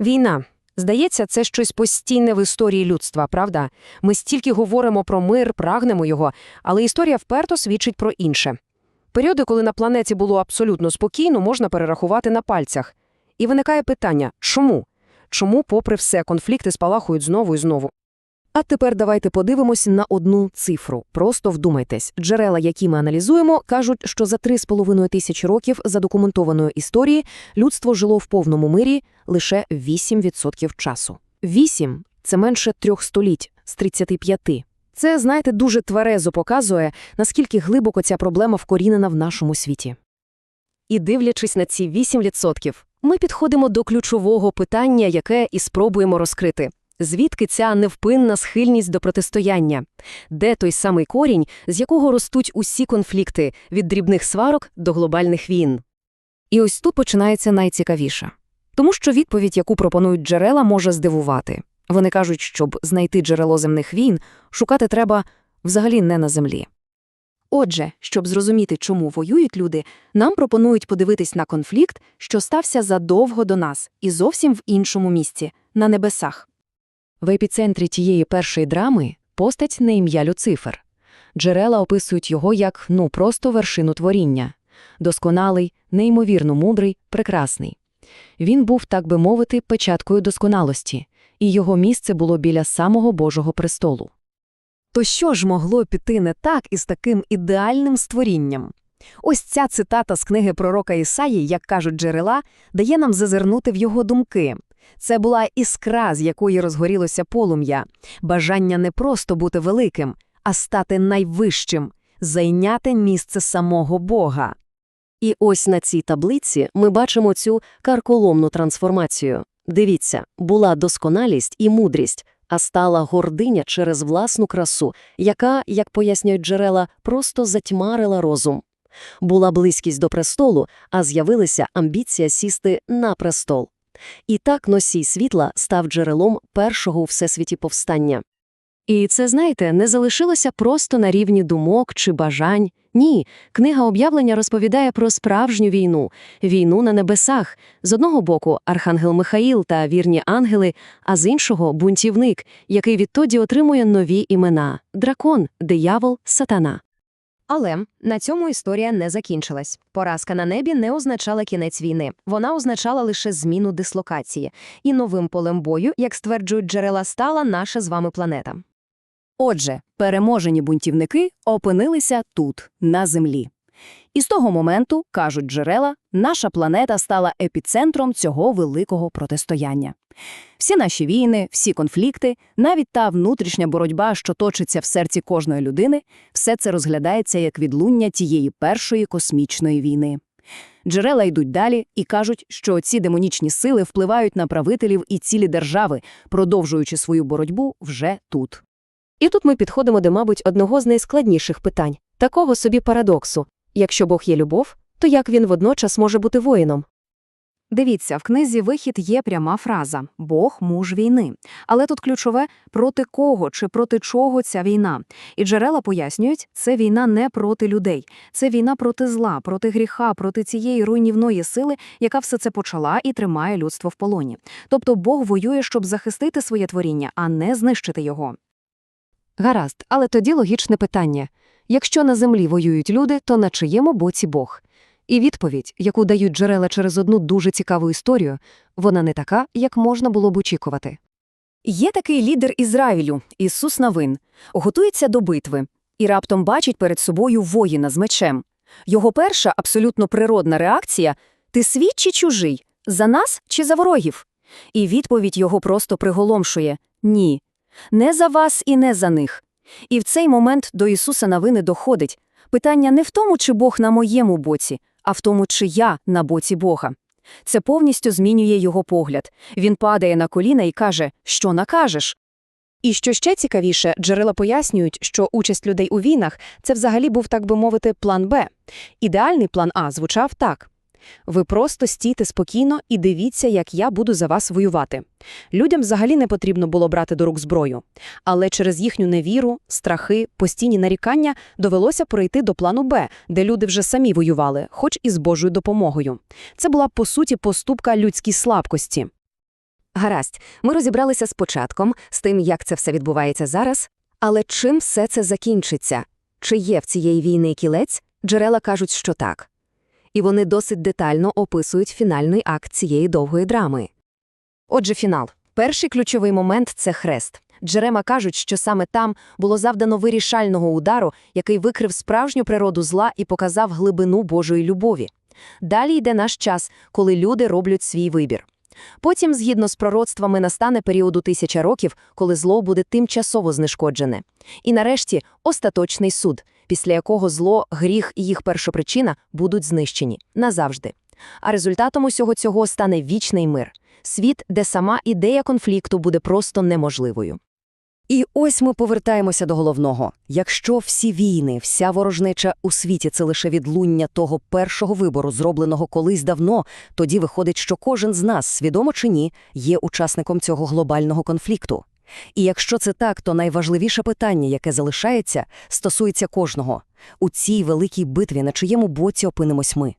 Війна. Здається, це щось постійне в історії людства, правда? Ми стільки говоримо про мир, прагнемо його, але історія вперто свідчить про інше. Періоди, коли на планеті було абсолютно спокійно, можна перерахувати на пальцях. І виникає питання – чому? Чому, попри все, конфлікти спалахують знову і знову? А тепер давайте подивимось на одну цифру. Просто вдумайтесь. Джерела, які ми аналізуємо, кажуть, що за 3,5 тисячі років задокументованої історії людство жило в повному мирі лише 8% часу. 8 – це менше трьох століть з 35. Це, знаєте, дуже тверезо показує, наскільки глибоко ця проблема вкорінена в нашому світі. І дивлячись на ці 8%, ми підходимо до ключового питання, яке і спробуємо розкрити. Звідки ця невпинна схильність до протистояння? Де той самий корінь, з якого ростуть усі конфлікти від дрібних сварок до глобальних війн? І ось тут починається найцікавіше. Тому що відповідь, яку пропонують джерела, може здивувати. Вони кажуть, щоб знайти джерело земних війн, шукати треба взагалі не на землі. Отже, щоб зрозуміти, чому воюють люди, нам пропонують подивитись на конфлікт, що стався задовго до нас і зовсім в іншому місці – на небесах. В епіцентрі тієї першої драми постать на ім'я Люцифер. Джерела описують його як, ну, просто вершину творіння. Досконалий, неймовірно мудрий, прекрасний. Він був, так би мовити, печаткою досконалості, і його місце було біля самого Божого престолу. То що ж могло піти не так із таким ідеальним створінням? Ось ця цитата з книги пророка Ісаї, як кажуть джерела, дає нам зазирнути в його думки. Це була іскра, з якої розгорілося полум'я, бажання не просто бути великим, а стати найвищим, зайняти місце самого Бога. І ось на цій таблиці ми бачимо цю карколомну трансформацію. Дивіться, була досконалість і мудрість, а стала гординя через власну красу, яка, як пояснюють джерела, просто затьмарила розум. Була близькість до престолу, а з'явилася амбіція сісти на престол. І так носій світла став джерелом першого у всесвіті повстання. І це, знаєте, не залишилося просто на рівні думок чи бажань. Ні, книга об'явлення розповідає про справжню війну, війну на небесах. З одного боку архангел Михаїл та вірні ангели, а з іншого бунтівник, який відтоді отримує нові імена – дракон, диявол, сатана. Але на цьому історія не закінчилась. Поразка на небі не означала кінець війни. Вона означала лише зміну дислокації. І новим полем бою, як стверджують джерела, стала наша з вами планета. Отже, переможені бунтівники опинилися тут, на землі. І з того моменту, кажуть джерела, наша планета стала епіцентром цього великого протистояння. Всі наші війни, всі конфлікти, навіть та внутрішня боротьба, що точиться в серці кожної людини, все це розглядається як відлуння тієї першої космічної війни. Джерела йдуть далі і кажуть, що ці демонічні сили впливають на правителів і цілі держави, продовжуючи свою боротьбу вже тут. І тут ми підходимо до, мабуть, одного з найскладніших питань – такого собі парадоксу. Якщо Бог є любов, то як він водночас може бути воїном? Дивіться, в книзі «Вихід» є пряма фраза «Бог – муж війни». Але тут ключове – проти кого чи проти чого ця війна. І джерела пояснюють, це війна не проти людей. Це війна проти зла, проти гріха, проти цієї руйнівної сили, яка все це почала і тримає людство в полоні. Тобто Бог воює, щоб захистити своє творіння, а не знищити його. Гаразд, але тоді логічне питання. Якщо на землі воюють люди, то на чиєму боці Бог? І відповідь, яку дають джерела через одну дуже цікаву історію, вона не така, як можна було б очікувати. Є такий лідер Ізраїлю, Ісус Навин, готується до битви і раптом бачить перед собою воїна з мечем. Його перша абсолютно природна реакція – ти свій чи чужий? За нас чи за ворогів? І відповідь його просто приголомшує – ні. Не за вас і не за них. І в цей момент до Ісуса Навини доходить питання не в тому, чи Бог на моєму боці, а в тому, чи я на боці Бога. Це повністю змінює його погляд. Він падає на коліна і каже, що накажеш. І що ще цікавіше, джерела пояснюють, що участь людей у війнах – це взагалі був, так би мовити, план Б. Ідеальний план А звучав так. Ви просто стійте спокійно і дивіться, як я буду за вас воювати. Людям взагалі не потрібно було брати до рук зброю. Але через їхню невіру, страхи, постійні нарікання довелося перейти до плану Б, де люди вже самі воювали, хоч і з Божою допомогою. Це була, по суті, поступка людській слабкості. Гаразд, ми розібралися з початком, з тим, як це все відбувається зараз. Але чим все це закінчиться? Чи є в цієї війни кілець? Джерела кажуть, що так. І вони досить детально описують фінальний акт цієї довгої драми. Отже, фінал. Перший ключовий момент – це хрест. Джерема кажуть, що саме там було завдано вирішального удару, який викрив справжню природу зла і показав глибину Божої любові. Далі йде наш час, коли люди роблять свій вибір. Потім, згідно з пророцтвами, настане періоду тисяча років, коли зло буде тимчасово знешкоджене. І нарешті остаточний суд, після якого зло, гріх і їх першопричина будуть знищені назавжди. А результатом усього цього стане вічний мир – світ, де сама ідея конфлікту буде просто неможливою. І ось ми повертаємося до головного. Якщо всі війни, вся ворожнеча у світі – це лише відлуння того першого вибору, зробленого колись давно, тоді виходить, що кожен з нас, свідомо чи ні, є учасником цього глобального конфлікту. І якщо це так, то найважливіше питання, яке залишається, стосується кожного. У цій великій битві на чиєму боці опинимось ми.